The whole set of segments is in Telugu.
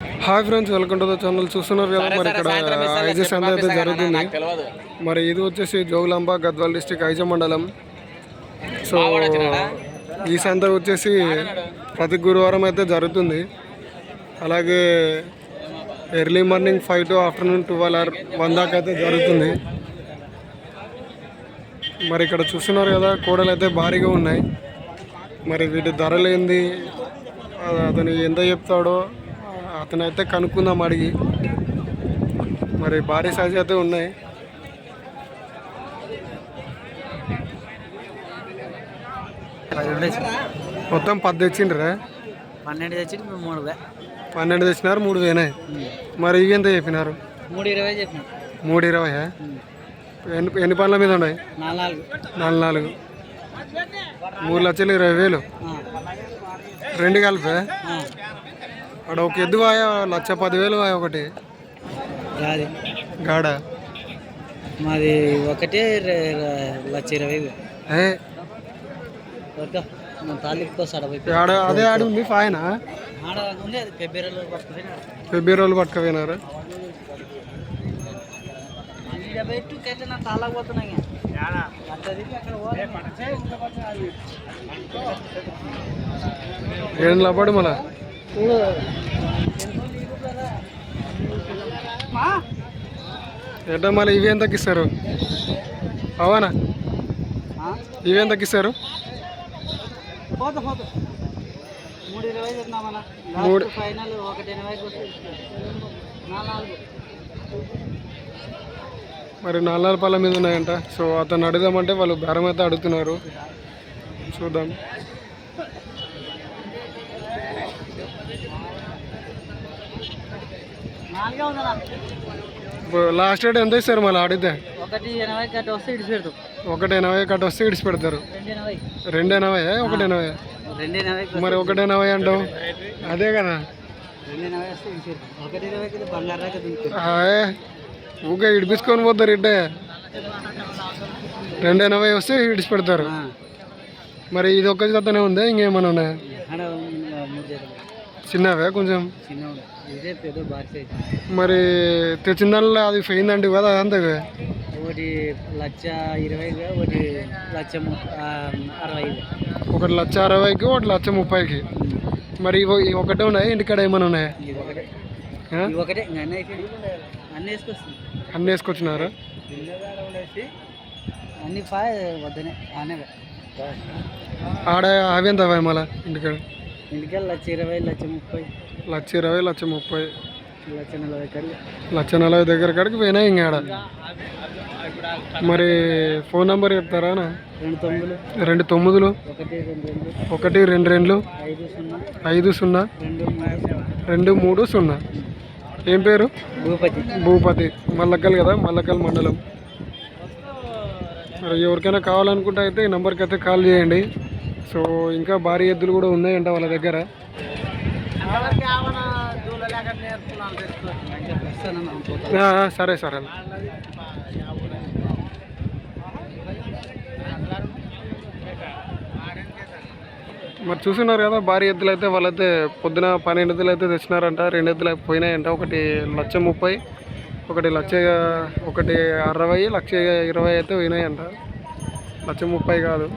Hi friends welcome to the channel. చూస్తున్నారు కదా మరి ఇక్కడ ఐజే సంత అయితే జరుగుతుంది. మరి ఇది వచ్చేసి జోగులాంబ గద్వాల్ డిస్టిక్ ఐజ మండలం. సో ఈ సంత వచ్చేసి ప్రతి గురువారం అయితే జరుగుతుంది. అలాగే early morning five to afternoon twelve or one దాకా అయితే జరుగుతుంది. మరి ఇక్కడ చూస్తున్నారు కదా కోడలు అయితే భారీగా ఉన్నాయి. మరి వీటి ధరలు ఏంది? అతను ఎంత చెప్తాడో అతను అయితే కనుక్కుందాం అడిగి. మరి భారీ సైజు అయితే ఉన్నాయి. మొత్తం పది తెచ్చిండ్రా పన్నెండు తెచ్చి మూడు పన్నెండు తెచ్చినారు మూడు వేనాయి మరి ఇవి ఎంత చెప్పినారు? మూడు ఇరవై చెప్పిన. మూడు ఇరవై ఎన్ని ఎన్ని పనుల మీద ఉన్నాయి? నాలుగు. నాలుగు మూడు లక్షలు ఇరవై వేలు. రెండు కలిపే? అక్కడ ఒక ఎద్దు వాయ లక్ష పదివేలు వాయ ఒకటి. అది గాడ. మాది ఒకటే లక్ష ఇరవై. ఏ? ఆడ అదే ఆడి ఉంది ఫాయన ఫిబ్రవరిలో పట్టుకపోయినారు. ఏడు లబ్బడు మళ్ళా. ఎట్లా మళ్ళీ ఇవి ఎంతకి ఇస్తారు అవునా? ఇవి ఎంతకి ఇస్తారు మూడు ఫైనల్ ఒకటి మరి నాలుగు పళ్ళ మీద ఉన్నాయంట. సో అతను అడుగుదామంటే వాళ్ళు బేరం అయితే అడుగుతున్నారు. చూద్దాం. లాస్ట్ రేట్ ఎంత ఇస్తారు మళ్ళీ అడిగితే ఒకటి ఎనభై కట్ట వస్తే ఇడిచి పెడతాం. ఒకటి ఎనభై కట్ట వస్తే ఇడిచి పెడతారు. రెండు ఎనభై. ఒకటి ఎనభై. మరి ఒకటి ఎనభై అంటావు? అదే కదా. ఊకే ఇడిపించుకొని పోతారు ఇట్టే. రెండు ఎనభై వస్తే ఇడిచి పెడతారు. మరి ఇది ఒక్క జతనే ఉందా? ఇంకేమైనా ఉన్నాయా? చిన్నవే కొంచెం? మరి తెచ్చిన దానిలో అది పోయిందంటే కదా అదంతా ఒకటి లక్ష ఇరవైగా ఒకటి లక్ష అరవై ఒకటి లక్ష అరవైకి ఒకటి లక్ష ముప్పైకి. మరి ఇవి ఒకటే ఉన్నాయి? ఇంటికాడ ఏమైనా ఉన్నాయా? ఒకటే. అన్నీ వేసుకొచ్చినారా? అన్ని వద్దనే ఆడ అవి ఎంత మళ్ళా ఇంటికాడ లక్ష ఇరవై లక్ష ముప్పై. లక్ష ఇరవై లక్ష ముప్పై. లక్ష నలభై కడిగి లక్ష నలభై దగ్గర కాడికి పోయినాయి ఇంకా మరి ఫోన్ నెంబర్ చెప్తారా? రెండు తొమ్మిదిలు. ఒకటి రెండు రెండు. ఐదు సున్నా. ఐదు సున్నా. రెండు మూడు సున్నా. రెండు మూడు సున్నా. ఏం పేరు? భూపతి. భూపతి. మల్లక్కల్ కదా మల్లక్కల్ మండలం. మరి ఎవరికైనా కావాలనుకుంటే అయితే ఈ నెంబర్కి అయితే కాల్ చేయండి. సో ఇంకా భారీ ఎద్దులు కూడా ఉన్నాయంట వాళ్ళ దగ్గర. సరే సరే మరి చూస్తున్నారు కదా భారీ ఎద్దులు అయితే వాళ్ళైతే పొద్దున పన్నెండు ఎద్దులు అయితే తెచ్చినారంట రెండు ఎద్దులు అయితే పోయినాయంట. ఒకటి లక్ష ముప్పై ఒకటి లక్ష ఒకటి అరవై లక్ష ఇరవై అయితే పోయినాయంట. లక్ష ముప్పై కాదు.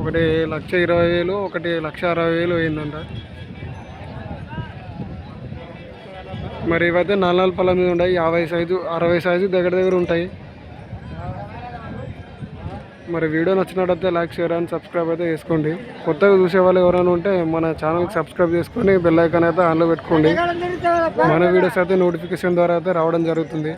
ఒకటి లక్ష ఇరవై వేలు ఒకటి లక్ష అరవై వేలు అయిందంట. మరి ఇవైతే నాలుగు నాలుగు పళ్ళ మీద ఉంటాయి యాభై సైజు అరవై సైజు దగ్గర దగ్గర ఉంటాయి. మరి వీడియో నచ్చినట్టయితే లైక్ షేర్ అండ్ సబ్స్క్రైబ్ అయితే చేసుకోండి. కొత్తగా చూసే వాళ్ళు ఎవరైనా ఉంటే మన ఛానల్కి సబ్స్క్రైబ్ చేసుకొని బెల్ ఐకాన్ అయితే ఆన్లో పెట్టుకోండి. మన వీడియోస్ అయితే నోటిఫికేషన్ ద్వారా అయితే రావడం జరుగుతుంది.